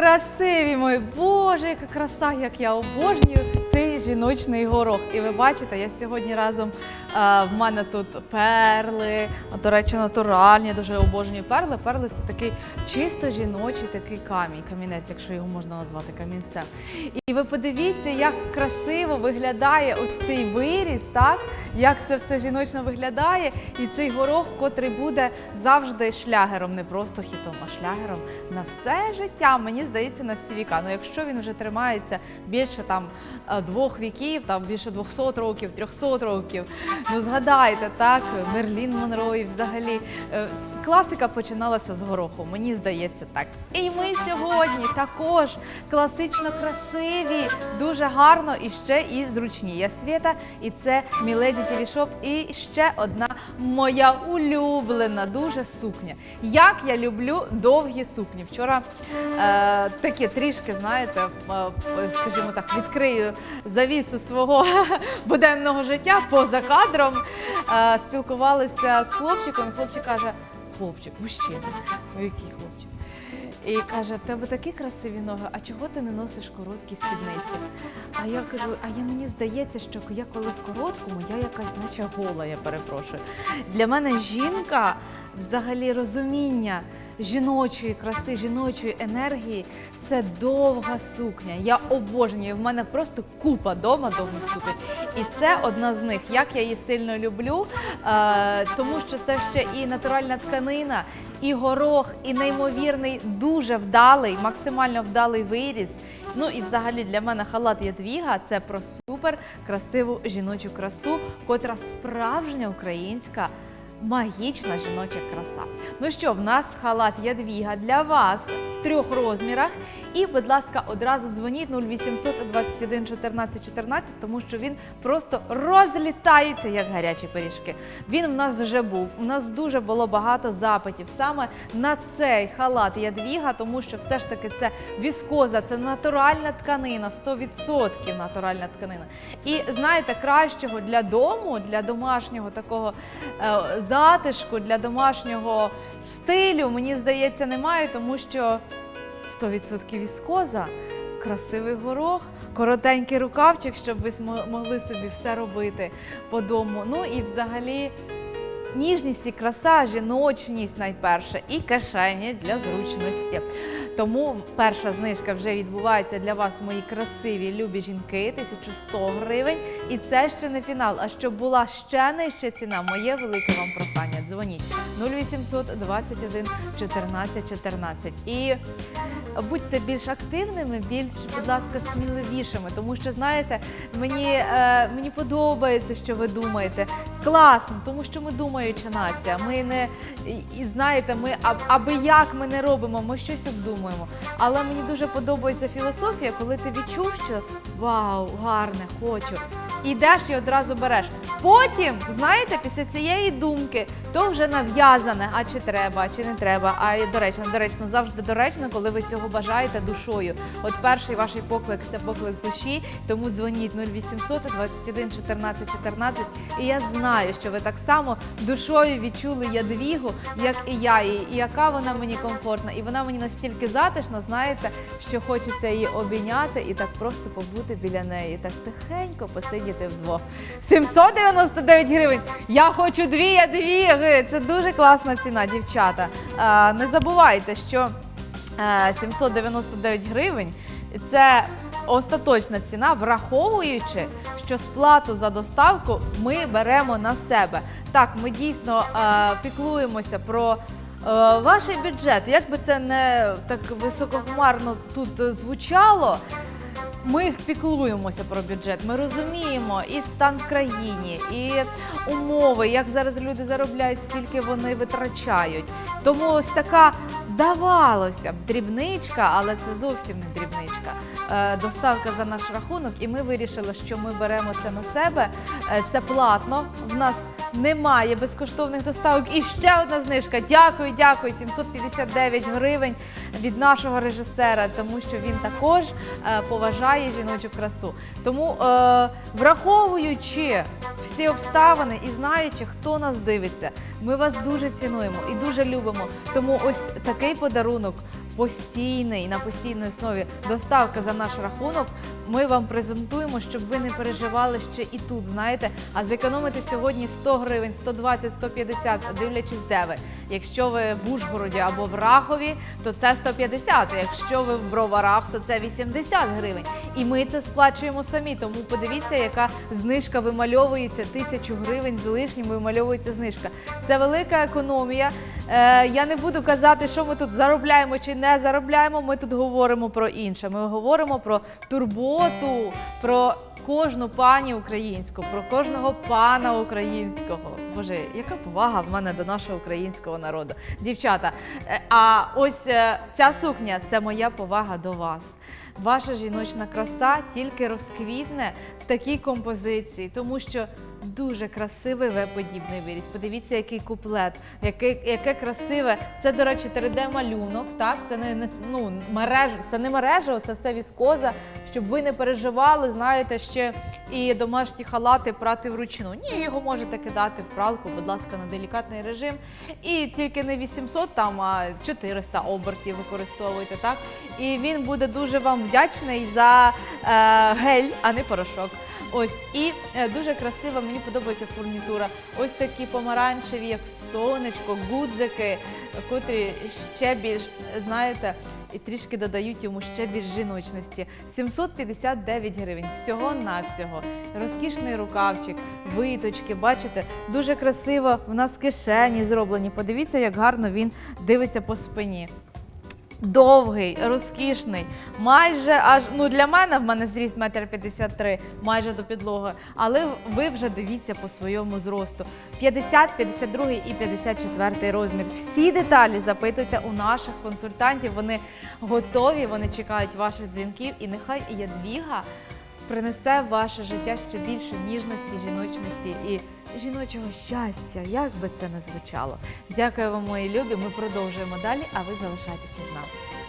Красиві мої, боже, яка краса, як я обожнюю цей жіночний горох. І ви бачите, я сьогодні разом е, в мене тут перли, до речі, натуральні, дуже обожнюю перли. Перли це такий чисто жіночий такий камінь, камінець, якщо його можна назвати камінцем. І ви подивіться, як красиво виглядає ось цей виріс, так? Як це все жіночно виглядає, і цей горох, котрий буде завжди шлягером, не просто хітом, а шлягером на все життя. Мені здається, на всі віка. Ну якщо він вже тримається більше там е, двох віків, там більше 200 років, 300 років. Ну згадайте, так, Мерлін Монро і взагалі. Класика починалася з гороху, мені здається так. І ми сьогодні також класично красиві, дуже гарно і ще і зручні. Я Свєта, і це Міледі Shop. І ще одна моя улюблена дуже сукня. Як я люблю довгі сукні. Вчора е, таке трішки, знаєте, е, скажімо так, відкрию завісу свого буденного життя поза кадром. Е, спілкувалися з хлопчиком, хлопчик каже: хлопчик, мужчина, який хлопчик? І каже, в тебе такі красиві ноги, а чого ти не носиш короткі спідниці? А я кажу, а я мені здається, що я коли в короткому, я якась наче гола, я перепрошую. Для мене жінка, взагалі розуміння жіночої краси, жіночої енергії це довга сукня. Я обожнюю. В мене просто купа дома довгих суконь. І це одна з них. Як я її сильно люблю, е, тому що це ще і натуральна тканина, і горох, і неймовірний, дуже вдалий, максимально вдалий виріз. Ну і взагалі для мене халат Ядвіга це про супер красиву жіночу красу, котра справжня українська. Магічна жіноча краса. Ну що, в нас халат Ядвіга для вас трьох розмірах. І, будь ласка, одразу дзвоніть 0800 21 14 14, тому що він просто розлітається як гарячі пиріжки. Він в нас вже був. У нас дуже було багато запитів саме на цей халат Ядвіга, тому що все ж таки це віскоза, це натуральна тканина, 100% натуральна тканина. І знаєте, кращого для дому, для домашнього такого е, затишку, для домашнього стилю, мені здається, немає, тому що 100% віскоза, красивий горох, коротенький рукавчик, щоб ви могли собі все робити по дому. Ну і взагалі ніжність і краса, жіночність найперше, і кишені для зручності. Тому перша знижка вже відбувається для вас, мої красиві любі жінки, 1100 гривень. І це ще не фінал. А щоб була ще нижча ціна, моє велике вам прохання. Дзвоніть 0800 21 14 14. І будьте більш активними, більш, будь ласка, сміливішими, тому що знаєте, мені, е, мені подобається, що ви думаєте. Класно, тому що ми думаюча нація. Ми не і, знаєте, ми аби як ми не робимо, ми щось обдумуємо. Але мені дуже подобається філософія, коли ти відчув, що вау, гарне, хочу. Йдеш і одразу береш. Потім, знаєте, після цієї думки, то вже нав'язане, а чи треба, чи не треба. А доречно, доречно, завжди доречно, коли ви цього бажаєте душою. От перший ваш поклик це поклик душі, тому дзвоніть 0800 21 14 14. І я знаю, що ви так само душою відчули ядвігу, як і я її, і яка вона мені комфортна. І вона мені настільки затишна, знаєте, що хочеться її обійняти і так просто побути біля неї, так тихенько посидіти вдвох. 799 гривень. Я хочу дві ядвіги. Це дуже класна ціна, дівчата. Не забувайте, що е, 799 гривень це остаточна ціна, враховуючи, що сплату за доставку ми беремо на себе. Так, ми дійсно е, піклуємося про. Е, Ваш бюджет, як би це не так високохмарно тут звучало, ми піклуємося про бюджет. Ми розуміємо і стан в країні, і умови, як зараз люди заробляють, скільки вони витрачають. Тому ось така здавалося б дрібничка, але це зовсім не дрібничка. Е, Доставка за наш рахунок, і ми вирішили, що ми беремо це на себе. Е, Це платно. В нас немає безкоштовних доставок. І ще одна знижка. Дякую, дякую. 759 гривень від нашого режисера, тому що він також е, поважає жіночу красу. Тому, е, враховуючи всі обставини і знаючи, хто нас дивиться, ми вас дуже цінуємо і дуже любимо. Тому ось такий подарунок постійний на постійній основі доставка за наш рахунок. Ми вам презентуємо, щоб ви не переживали ще і тут, знаєте, а зекономити сьогодні 100 гривень, 120, 150, дивлячись де ви. Якщо ви в Ужгороді або в Рахові, то це 150. Якщо ви в Броварах, то це 80 гривень. І ми це сплачуємо самі. Тому подивіться, яка знижка вимальовується. Тисячу гривень з лишнім вимальовується знижка. Це велика економія. Е, я не буду казати, що ми тут заробляємо чи не заробляємо. Ми тут говоримо про інше. Ми говоримо про турботу, про кожну пані українську, про кожного пана українського. Боже, яка повага в мене до нашого українського народу. Дівчата, е, а ось е, ця сукня це моя повага до вас. Ваша жіночна краса тільки розквітне в такій композиції, тому що дуже красивий В-подібний виріс. Подивіться, який куплет, яке, яке красиве. Це, до речі, 3D-малюнок. Так, це не, не ну, це не мережа, це все віскоза. Щоб ви не переживали, знаєте, ще і домашні халати прати вручну. Ні, його можете кидати в пралку, будь ласка, на делікатний режим. І тільки не 800 там, а 400 обертів використовуйте, так? І він буде дуже вам вдячний за е, гель, а не порошок. Ось і е, дуже красива, мені подобається фурнітура. Ось такі помаранчеві, як сонечко, гудзики, котрі ще більш, знаєте, і трішки додають йому ще більш жіночності. 759 гривень. Всього навсього Розкішний рукавчик, виточки, бачите, дуже красиво. В нас кишені зроблені. Подивіться, як гарно він дивиться по спині. Довгий, розкішний, майже аж ну для мене в мене зріст метр 53, майже до підлоги. Але ви вже дивіться по своєму зросту. 50, 52 і 54 розмір. Всі деталі запитуйте у наших консультантів. Вони готові, вони чекають ваших дзвінків, і нехай Ядвіга принесе в ваше життя ще більше ніжності, жіночності і жіночого щастя, як би це не звучало. Дякую вам, мої любі. Ми продовжуємо далі, а ви залишайтеся з нами.